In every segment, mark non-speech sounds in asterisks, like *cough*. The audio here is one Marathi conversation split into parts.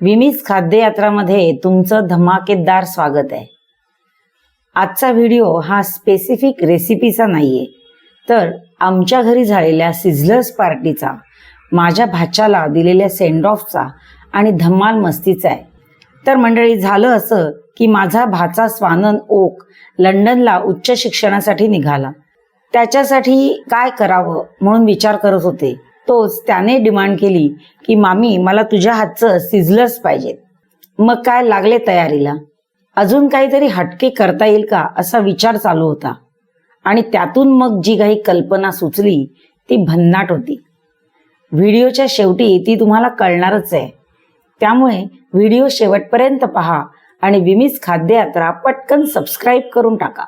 विमीज खाद्ययात्रामध्ये तुमचं धमाकेदार स्वागत आहे. आजचा व्हिडिओ हा स्पेसिफिक रेसिपीचा नाहीये. तर आमच्या घरी झालेल्या सिझलर्स पार्टीचा माझ्या भाच्याला दिलेल्या सेंड ऑफचा आणि धम्माल मस्तीचा आहे. तर मंडळी झालं असं की माझा भाचा स्वानंद ओक लंडनला उच्च शिक्षणासाठी निघाला. त्याच्यासाठी काय करावं म्हणून विचार करत होते. तोच त्याने डिमांड केली की मामी मला तुझ्या हातचं सिझलर्स पाहिजेत. मग काय लागले तयारीला? अजून काहीतरी हटके करता येईल का? असा विचार चालू होता. आणि त्यातून मग जी काही कल्पना सुचली ती भन्नाट होती. व्हिडिओच्या शेवटी ती तुम्हाला कळणारच आहे. त्यामुळे व्हिडिओ शेवटपर्यंत पहा आणि विमीज खाद्ययात्रा पटकन सबस्क्राईब करून टाका.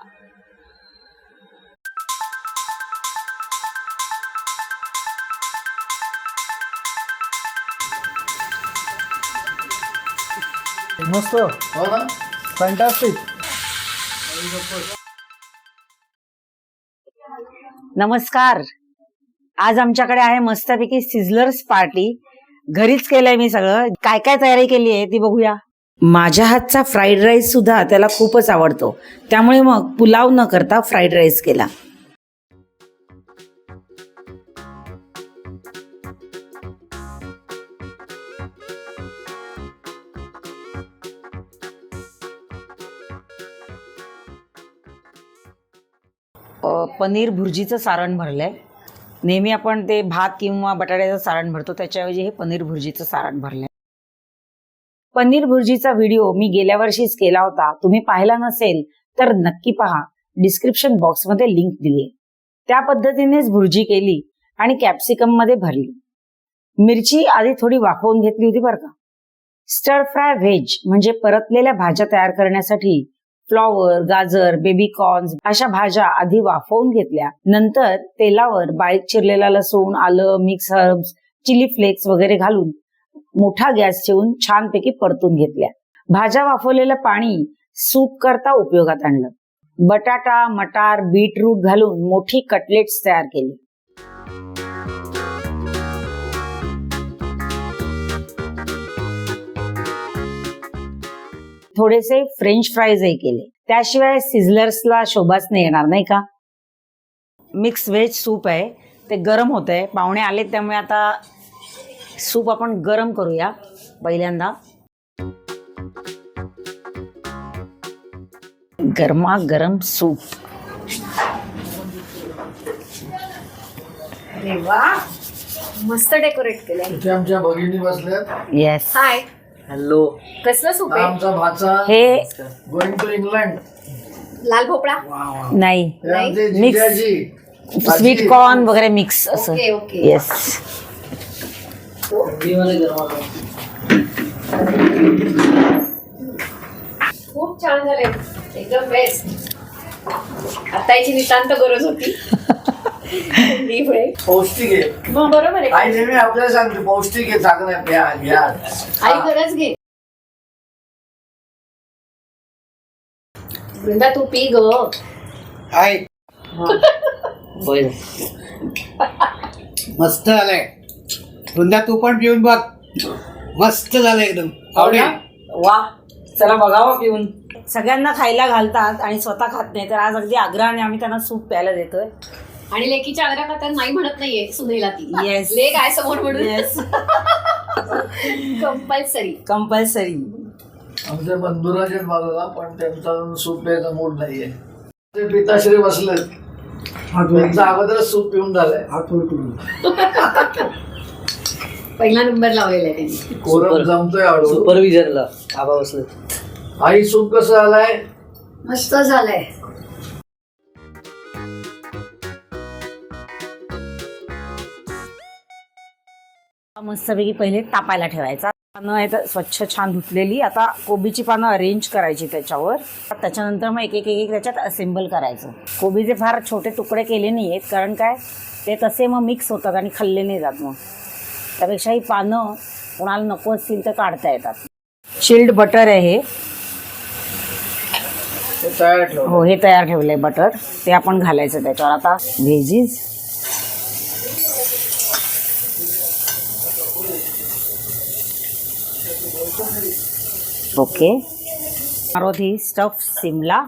मस्त. हो ना फॅन्टास्टिक नमस्कार. आज आमच्याकडे आहे मस्तपैकी सिझलर्स पार्टी घरीच केलंय मी सगळं. काय काय तयारी केली आहे ती बघूया. माझ्या हातचा फ्राईड राईस सुद्धा त्याला खूपच आवडतो. त्यामुळे मग पुलाव न करता फ्राईड राईस केला. पनीर भुर्जीचं सारण भरलंय. नेहमी आपण ते भात किंवा बटाट्याचं सारण भरतो त्याच्याऐवजी हे पनीर भुर्जीचं सारण भरलंय. पनीर भुर्जीचा व्हिडिओ मी गेल्या वर्षीच केला होता. तुम्ही पाहिला नसेल तर नक्की पहा. डिस्क्रिप्शन बॉक्समध्ये लिंक दिली त्या पद्धतीनेच भुर्जी केली आणि कॅप्सिकममध्ये भरली. मिरची आधी थोडी वाफवून घेतली होती बरं का. स्टर फ्राय व्हेज म्हणजे परतलेल्या भाज्या तयार करण्यासाठी फ्लॉवर गाजर बेबी कॉर्न्स अशा भाज्या आधी वाफवून घेतल्या. नंतर तेलावर बारीक चिरलेला लसूण आलं मिक्स हर्ब्स चिली फ्लेक्स वगैरे घालून मोठा गॅस ठेवून छानपैकी परतून घेतल्या. भाज्या वाफवलेलं पाणी सूप करता उपयोगात आणलं. बटाटा मटार बीटरूट घालून मोठी कटलेट्स तयार केली. थोडेसे फ्रेंच फ्राईजही केले. त्याशिवाय सिझलर्सला शोभाच नाही येणार नाही का? मिक्स व्हेज सूप आहे. ते गरम होत आहे पाहुणे आले त्यामुळे आता सूप आपण गरम करूया पहिल्यांदा. गरमा गरम सूप मस्त डेकोरेट केलंय. इथे आमच्या भगिनी बसल्यात. Yes hi hello. कसलं सूप हा आहे आमचा भाचा हे गोइंग टू इंग्लंड लाल भोपळा? नाही. आमचे Mix. जिजाजी. स्वीट कॉर्न वगैरे मिक्स असं. ओके. ओके येस खूप छान झाले एकदम बेस्ट आता याची नितांत गरज होती. पौष्टिक आहे. मग बरोबर आहे. आई नेहमी आपल्याला सांगते पौष्टिक आहे चांगलं आहे घ्या. आई गरज घे. वृंदा तू पी ग. मस्त झालंय. वृंदा तू पण पिऊन बघ. मस्त झालं एकदम. आवडेल? वा. चला बघावं पिऊन. सगळ्यांना खायला घालतात आणि स्वतः खात नाही तर आज अगदी आग्रहाने आम्ही त्यांना सूप प्यायला देतोय. आणि लेकीच्या आग्रह तर नाही म्हणत नाहीये सुनेला ती. Yes. ले काय समोर म्हणून. येस कंपल्सरी कंपल्सरी आमचे बंधुराज आहेत बाजूला पण त्यांचा सूप प्यायचा मूड नाहीये. ते पिताश्री बसलेत त्यांचा अगोदरच सूप पिऊन झालंय. पहिला नंबर लावलेला आहे त्यांनी. कोरम जमतोय हळू सुपरविजनला आबा बसले आई सूप कसं आलाय? मस्त झालंय. मस्तपैकी पहिले तापायला ठेवायचा. पानं आहेत स्वच्छ छान धुतलेली. आता कोबीची पानं अरेंज करायची त्याच्यावर. त्याच्यानंतर मग एक एक एक त्याच्यात असेंबल करायचं. कोबीचे फार छोटे तुकडे केले नाही आहेत कारण काय? ते तसे मग मिक्स होतात आणि खाल्ले नाही जात मग. त्यापेक्षा ही पानं कोणाला नको असतील तर काढता येतात. चिल्ड बटर आहे हे. हो हे तयार ठेवलंय बटर ते आपण घालायचं त्याच्यावर. आता veggies okay. Maruti stuff Shimla.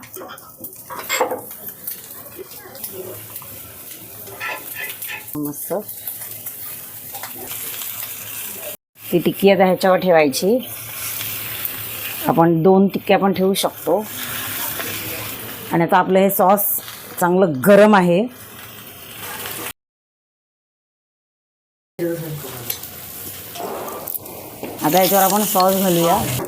मस्त. ती टिक्की आता ह्याच्यावर ठेवायची. आपण दोन टिक्क्या पण ठेवू शकतो. आणि आता आपलं हे सॉस चांगलं गरम आहे. आता याच्यावर आपण सॉस घालूया.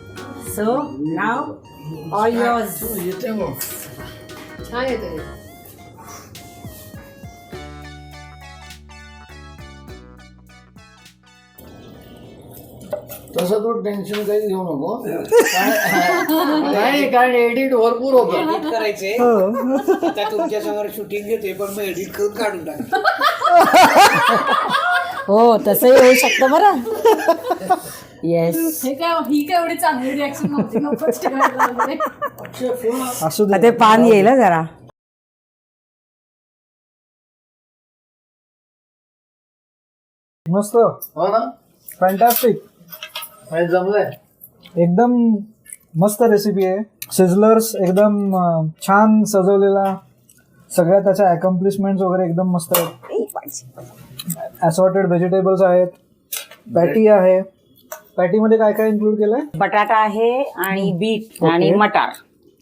सो नाव ऑल युअर्स येते मग छान येते तसं तू टेन्शन काही घेऊ नको. *laughs* काय- नाही कारण एडिट भरपूर होतं. एडिट करायचे. आता तुमच्यासमोर शूटिंग घेते पण मग एडिट करून काढून टाक. हो तसंही होऊ शकतं बरं. येस हे काय ही काय एवढी चांगली रिॲक्शन नव्हती? नकोच ठेवायला वगैरे. अक्षय फुल असू दे. ते पान येईल हं जरा. मस्त. हो ना? फॅन्टॅस्टिक जमलंय. एकदम मस्त रेसिपी आहे. सिझलर्स एकदम अं, छान सजवलेला. सगळ्या त्याच्या अकम्प्लिशमेंट वगैरे एकदम मस्त आहेत. असॉर्टेड व्हेजिटेबल्स आहेत. पॅटी आहे. पॅटीमध्ये काय काय इन्क्लूड केलंय? बटाटा आहे आणि बीट आणि मटार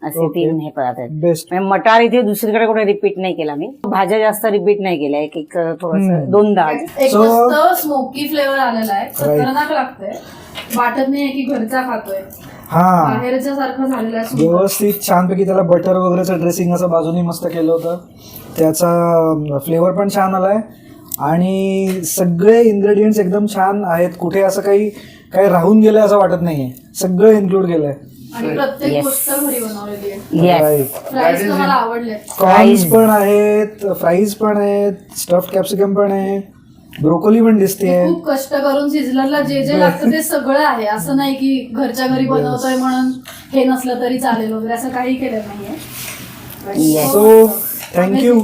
असे Okay. तीन हे पदार्थ आहेत. बेस्ट म्हणजे मटार इथे दुसरीकडे कुठे रिपीट नाही केला मी. भाज्या जास्त रिपीट नाही केल्या. एक एक थोडस हम्म. दोनदा एक So- मस्त स्मोकी फ्लेवर आलेला आहे. खतरनाक लागतंय. वाटत नाही की घरचा खातोय. हा. बाहेरच्या सारखं झालेलं आहे. सुंदर. व्यवस्थित छानपैकी त्याला बटर वगैरेचं ड्रेसिंग असं बाजूनी मस्त केलं होतं. त्याचा फ्लेवर पण छान आलाय. आणि सगळे इन्ग्रेडियंट्स एकदम छान आहेत. कुठे असं काही काही राहून गेलंय असं वाटत नाहीये. सगळं इन्क्लूड केलंय. आणि प्रत्येक Yes. गोष्ट घरी बनवलेली आहे. येस फ्राईज तर मला आवडले. कॉर्न्स पण आहेत फ्राईज पण आहेत स्टफ कॅप्सिकम पण आहे ब्रोकोली पण दिसते खूप कष्ट करून सिझलरला जे जे लागतं ते सगळं आहे. असं नाही की घरच्या घरी बनवतोय म्हणून हे नसलं तरी चालेल वगैरे असं काही केलं नाहीये. So thank you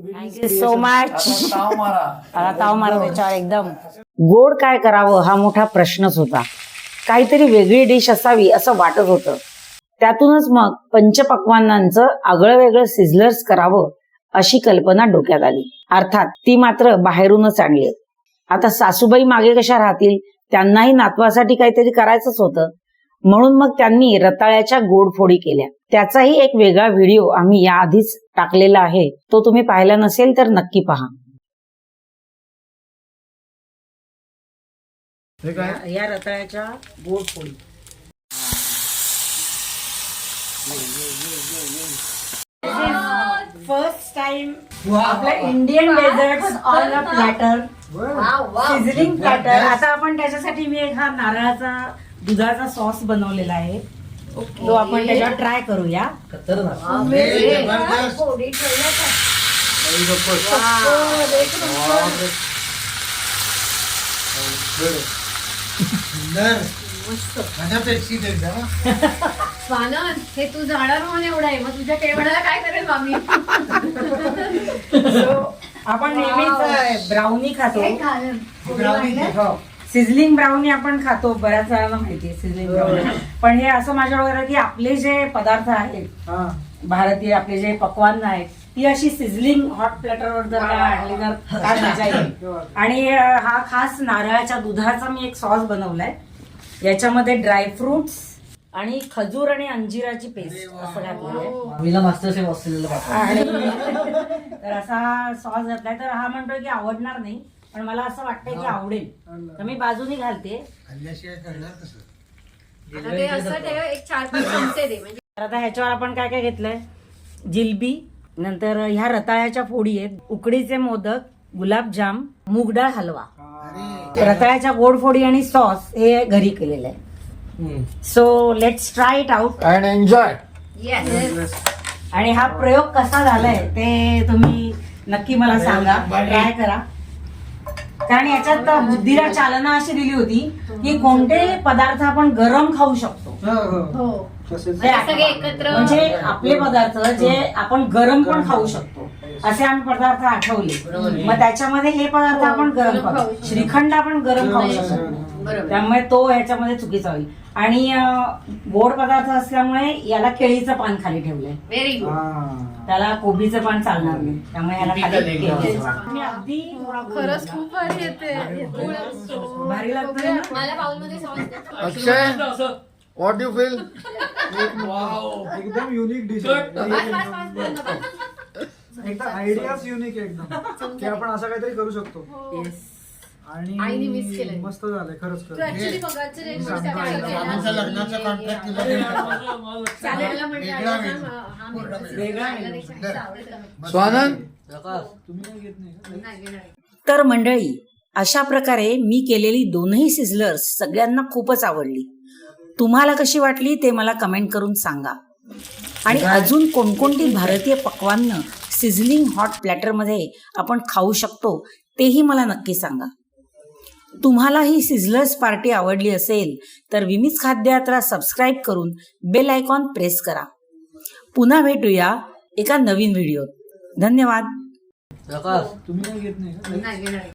thank you so much ताव मारा. आता ताव मारा त्याच्यावर एकदम. गोड काय करावं हा मोठा प्रश्नच होता. काहीतरी वेगळी डिश असावी असं वाटत होतं. त्यातूनच मग पंचपक्वान्नांचं आगळं वेगळं सिझलर्स करावं अशी कल्पना डोक्यात आली. अर्थात ती मात्र बाहेरूनच आणली. आता सासूबाई मागे कशा राहतील? त्यांनाही नातवासाठी काहीतरी करायचंच होतं. म्हणून मग त्यांनी रताळ्याच्या गोडफोडी केल्या. त्याचाही एक वेगळा व्हिडिओ आम्ही याआधीच टाकलेला आहे. तो तुम्ही पाहिला नसेल तर नक्की पहा. या रताळ्याच्या गोड फोडी फर्स्ट टाइम आपल्या Indian dessert on a platter sizzling platter आता आपण त्याच्यासाठी मी एक हा नारळाचा दुधाचा सॉस बनवलेला आहे. तो आपण त्याच्यावर ट्राय करूया. स्वानंद हे तू जाणार म्हणून एवढं आहे. मग तुझ्या केवढ्याला काय करेल मामी? *laughs* आपण नेहमीच ब्राउनी खातो. हे खाणं. सिझलिंग ब्राउनी आपण खातो बऱ्याच जणांना माहितीये सिझलिंग ब्राउनी. पण हे असं माझ्या वगैरे की आपले जे पदार्थ आहेत भारतीय आपले जे पक्वान्न आहेत ती अशी सिझलिंग हॉट प्लॅटरवर जर का आणली तर काय मजा येईल. आणि हा खास नारळाच्या दुधाचा मी एक सॉस बनवलाय. याच्यामध्ये ड्रायफ्रुट्स आणि खजूर आणि अंजिराची पेस्ट असं घातलेलं आहे. ऑस्ट्रेलियाला आणि *laughs* तर असा सॉस घातलाय. तर हा म्हणतोय की आवडणार नाही. पण मला असं वाटतंय की आवडेल. तर मी बाजूनी घालते. आता ते असं ठेव एक चार पाच चमचे दे म्हणजे तर आता ह्याच्यावर आपण काय काय घेतलंय? जिलबी नंतर ह्या रताळ्याच्या फोडी आहेत. उकडीचे मोदक गुलाबजाम मूग डाळ हलवा. रताळ्याच्या गोड फोडी आणि सॉस हे घरी केलेलं आहे. So let's try it out and enjoy आणि हा प्रयोग कसा झालाय ते तुम्ही नक्की मला सांगा. ट्राय करा. कारण याच्यात बुद्धीला चालना अशी दिली होती की कोणतेही पदार्थ आपण गरम खाऊ शकतो. हो हे. सगळे एकत्र. म्हणजे आपले पदार्थ जे आपण गरम पण खाऊ शकतो. असे आम्ही पदार्थ आठवले. मग त्याच्यामध्ये हे पदार्थ आपण गरम खाऊ खाऊ शकतो. श्रीखंड आपण गरम खाऊ शकतो. त्यामुळे तो ह्याच्यामध्ये चुकीचा होईल. आणि गोड पदार्थ असल्यामुळे याला केळीचं पान खाली ठेवलंय. व्हेरी गुड हा. त्याला कोबीचं पान चालणार नाही. त्यामुळे याला खाली Typical एकदम. केळीचं. मी अगदी खरंच खूप भारी येते भारी लागतं अक्षय व्हॉट यू फील एकदम युनिक डिश एकदम आयडियाच युनिक एकदम. की आपण असं काहीतरी करू शकतो. आईने miss आणि केलंय. मस्त झालंय खरंच खरंच ऍक्च्युली मगाचे रेट आमचं लग्नाचं कॉन्ट्रॅक्ट सॅलडला म्हणजे वेगळा आईला menu. हा- हा पूर्ण menu. menu. वेगळा सॅलडपेक्षा menu. जास्त आवडतं. स्वानंद तुम्ही काय घेत नाही का? नाही, घेणार आहे. तर मंडळी अशा प्रकारे मी केलेली दोनही सिझलर्स सगळ्यांना खूपच आवडली तुम्हाला कशी वाटली ते मला कमेंट करून सांगा आणि अजून कोणकोणती भारतीय पक्वान्न सिझलिंग हॉट प्लॅटरमध्ये आपण खाऊ शकतो तेही मला नक्की सांगा तुम्हाला ही सिझलर्स पार्टी आवडली असेल तर विमीज खाद्ययात्रा सबस्क्राईब करून बेल आयकॉन प्रेस करा. पुन्हा भेटूया एका नवीन व्हिडिओत धन्यवाद. तुम्ही काय घेत नाही.